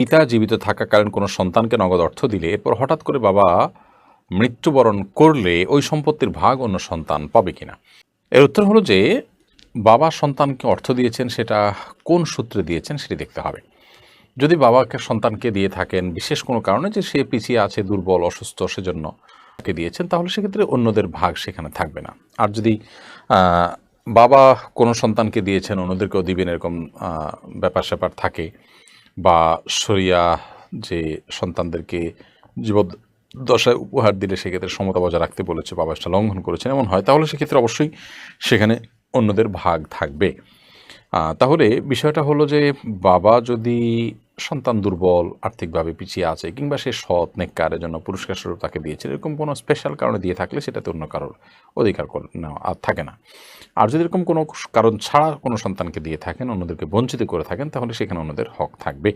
পিতা জীবিত থাকাকালীন কোনো সন্তানকে নগদ অর্থ দিলে, এরপর হঠাৎ করে বাবা মৃত্যুবরণ করলে ওই সম্পত্তির ভাগ অন্য সন্তান পাবে কিনা? এর উত্তর হলো যে, বাবা সন্তানকে অর্থ দিয়েছেন, সেটা কোন সূত্রে দিয়েছেন সেটি দেখতে হবে। যদি বাবাকে সন্তানকে দিয়ে থাকেন, বিশেষ কোনো কারণে যে সে পিছিয়ে আছে, দুর্বল, অসুস্থ, সেজন্য তাকে দিয়েছেন, তাহলে সেক্ষেত্রে অন্যদের ভাগ সেখানে থাকবে না। আর যদি বাবা কোনো সন্তানকে দিয়েছেন, অন্যদেরকেও দিবেন, এরকম ব্যাপার স্যাপার থাকে বা সরিয়া যে সন্তানদেরকে জীবদ্দশায় উপহার দিলে সেক্ষেত্রে সমতা বজায় রাখতে বলেছে, বাবা সেটা লঙ্ঘন করেছেন, এমন হয়। তাহলে সেক্ষেত্রে অবশ্যই সেখানে অন্যদের ভাগ থাকবে। তাহলে বিষয়টা হলো যে বাবা যদি সন্তান দুর্বল, আর্থিকভাবে পিছিয়ে আছে কিংবা সে সৎ নেককারের জন্য পুরস্কার স্বরূপ তাকে দিয়েছে, এরকম কোনো স্পেশাল কারণে দিয়ে থাকলে সেটাতে অন্য কারোর অধিকার কর- নেওয়া আর থাকে না। আর যদি এরকম কোনো কারণ ছাড়া কোনো সন্তানকে দিয়ে থাকেন, অন্যদেরকে বঞ্চিত করে থাকেন, তাহলে সেখানে অন্যদের হক থাকবে।